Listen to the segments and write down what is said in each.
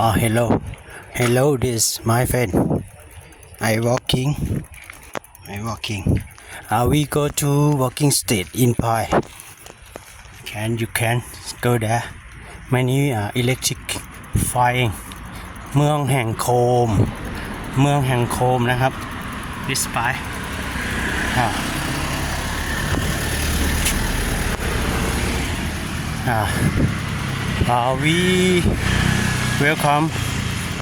Oh, hello. Hello, this my friend. I walking. I walking. Uh, we go to walking street in Pai. Can you can go there? Many uh, electric flying. เมืองแห่งโคม เมืองแห่งโคมนะครับ this Pai. Ah. Ah. Uh, we welcome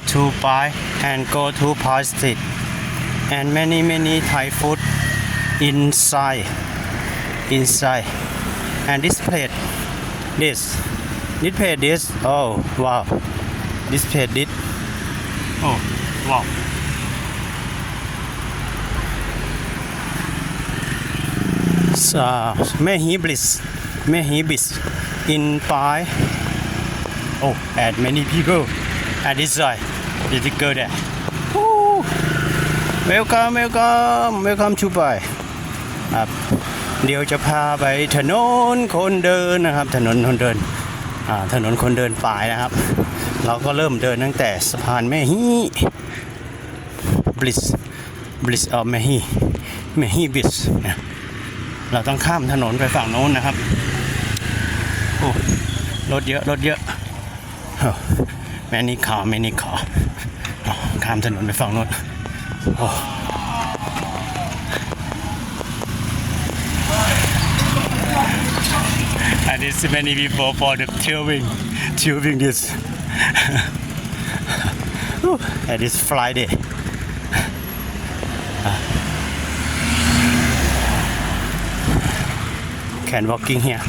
to buy and go to Street and many many Thai food inside inside. And this plate this this plate this oh wow. This plate this oh wow. So, Mehi Bliss Mehi Bliss in Pai Oh, and many people at this side. Did you go there? Woo! Welcome, welcome, welcome to Pai ครับเดี๋ยวจะพาไปถนนคนเดินนะครับ ถนนคนเดินอ่าถนนคนเดินปลายนะครับ เราก็เริ่มเดินตั้งแต่สะพานแม่ฮีบลิสบลิสออฟแม่ฮีแม่ฮีบลิสเราต้องข้ามถนนไปฝั่งโน้นนะครับโอ้รถเยอะรถเยอะ แม่นี่ขาแม่นี่ขาอ๋อข้ามถนนไปฝั่งโน้นโอ้ and it's many people for the tubing tubing this Whew, and it's Friday can walking here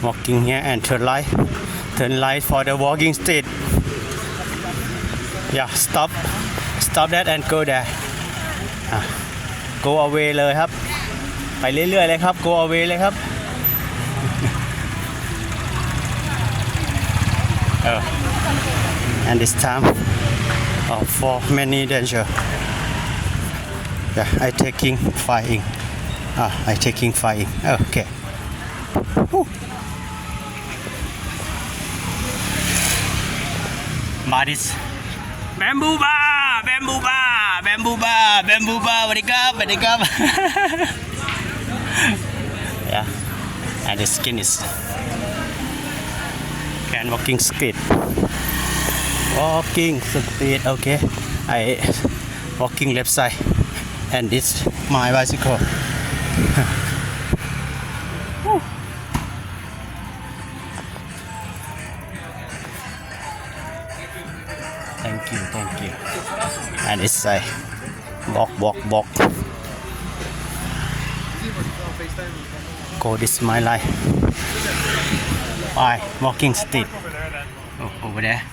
walking here and turn right turn right for the walking street yeah stop stop that and go there อ่ะ go away เลยครับ ไปเรื่อยๆเลยครับ go away เลยครับ เออ and this time uh, for many danger yeah I taking flying ah I taking flying okay Whew. บาดิสแบมบูบาแบมบูบาแบมบูบาแบมบูบาสวัสดีครับสวัสดีครับ yeah. And the skin is and walking speed, walking speed. okay. I walking left side. And this my bicycle. thank you thank you. And it's side walk walk walk. Go this my life. Bye, walking street. Oh, over there